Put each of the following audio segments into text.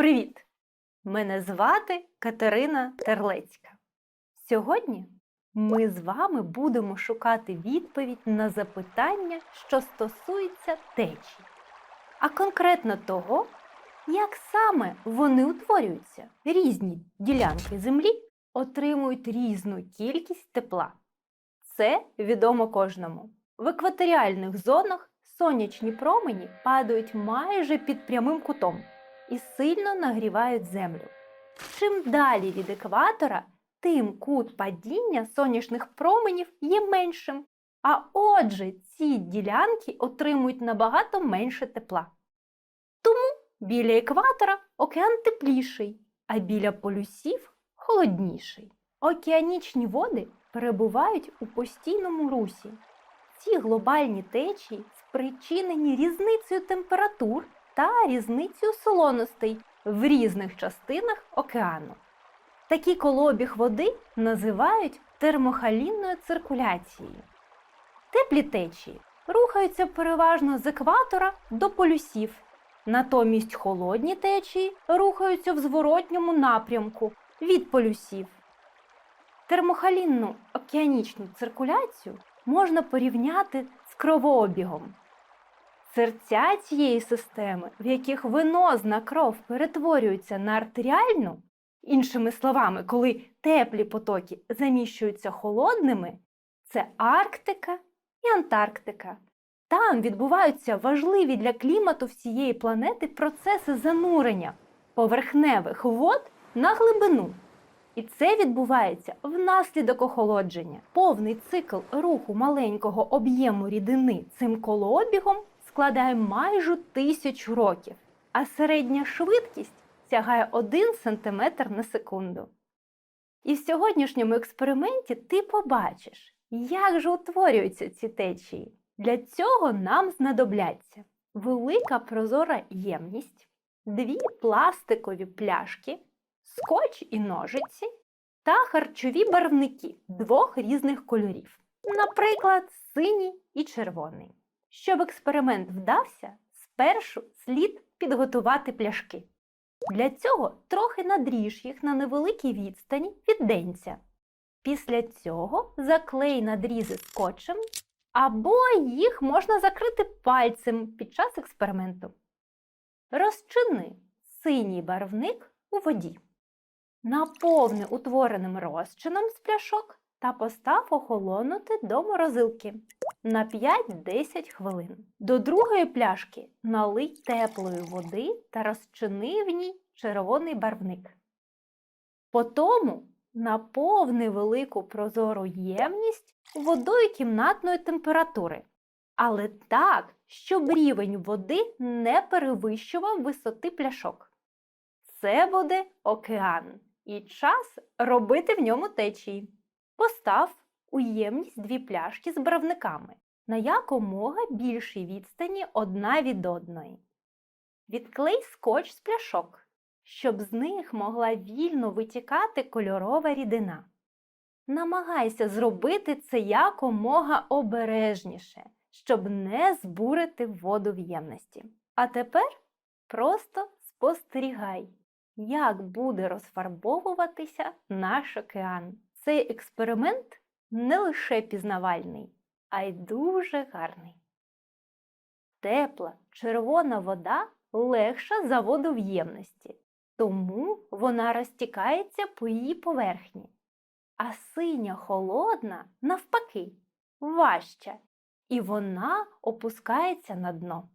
Привіт! Мене звати Катерина Терлецька. Сьогодні ми з вами будемо шукати відповідь на запитання, що стосується течій, а конкретно того, як саме вони утворюються. Різні ділянки Землі отримують різну кількість тепла. Це відомо кожному. В екваторіальних зонах сонячні промені падають майже під прямим кутом і сильно нагрівають землю. Чим далі від екватора, тим кут падіння сонячних променів є меншим. А отже, ці ділянки отримують набагато менше тепла. Тому біля екватора океан тепліший, а біля полюсів холодніший. Океанічні води перебувають у постійному русі. Ці глобальні течії спричинені різницею температур та різницею солоностей в різних частинах океану. Такий колобіг води називають термохалінною циркуляцією. Теплі течії рухаються переважно з екватора до полюсів, натомість холодні течії рухаються в зворотньому напрямку від полюсів. Термохалінну океанічну циркуляцію можна порівняти з кровообігом. Серця цієї системи, в яких венозна кров перетворюється на артеріальну, іншими словами, коли теплі потоки заміщуються холодними, це Арктика і Антарктика. Там відбуваються важливі для клімату всієї планети процеси занурення поверхневих вод на глибину. І це відбувається внаслідок охолодження. Повний цикл руху маленького об'єму рідини цим колообігом складає майже тисячу років, а середня швидкість сягає 1 см на секунду. І в сьогоднішньому експерименті ти побачиш, як же утворюються ці течії. Для цього нам знадобляться велика прозора ємність, дві пластикові пляшки, скотч і ножиці та харчові барвники двох різних кольорів, наприклад, синій і червоний. Щоб експеримент вдався, спершу слід підготувати пляшки. Для цього трохи надріж їх на невеликій відстані від денця. Після цього заклей надрізи скотчем, або їх можна закрити пальцем під час експерименту. Розчини синій барвник у воді. Наповни утвореним розчином з пляшок та постав охолонути до морозилки на 5-10 хвилин. До другої пляшки налий теплої води та розчини в ній червоний барвник. Потому наповни велику прозору ємність водою кімнатної температури, але так, щоб рівень води не перевищував висоти пляшок. Це буде океан і час робити в ньому течії. Постав у ємність дві пляшки з барвниками на якомога більшій відстані одна від одної. Відклей скотч з пляшок, щоб з них могла вільно витікати кольорова рідина. Намагайся зробити це якомога обережніше, щоб не збурити воду в ємності. А тепер просто спостерігай, як буде розфарбовуватися наш океан. Цей експеримент не лише пізнавальний, а й дуже гарний. Тепла червона вода легша за воду в ємності, тому вона розтікається по її поверхні, а синя холодна, навпаки, важча, і вона опускається на дно.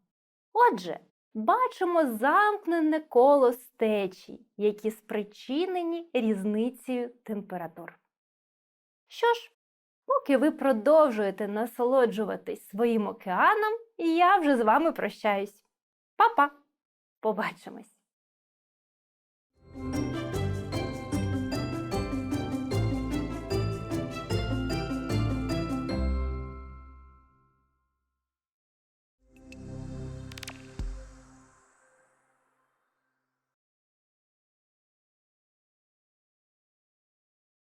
Отже, бачимо замкнене коло стечій, які спричинені різницею температур. Що ж, поки ви продовжуєте насолоджуватись своїм океаном, я вже з вами прощаюсь. Па-па! Побачимось!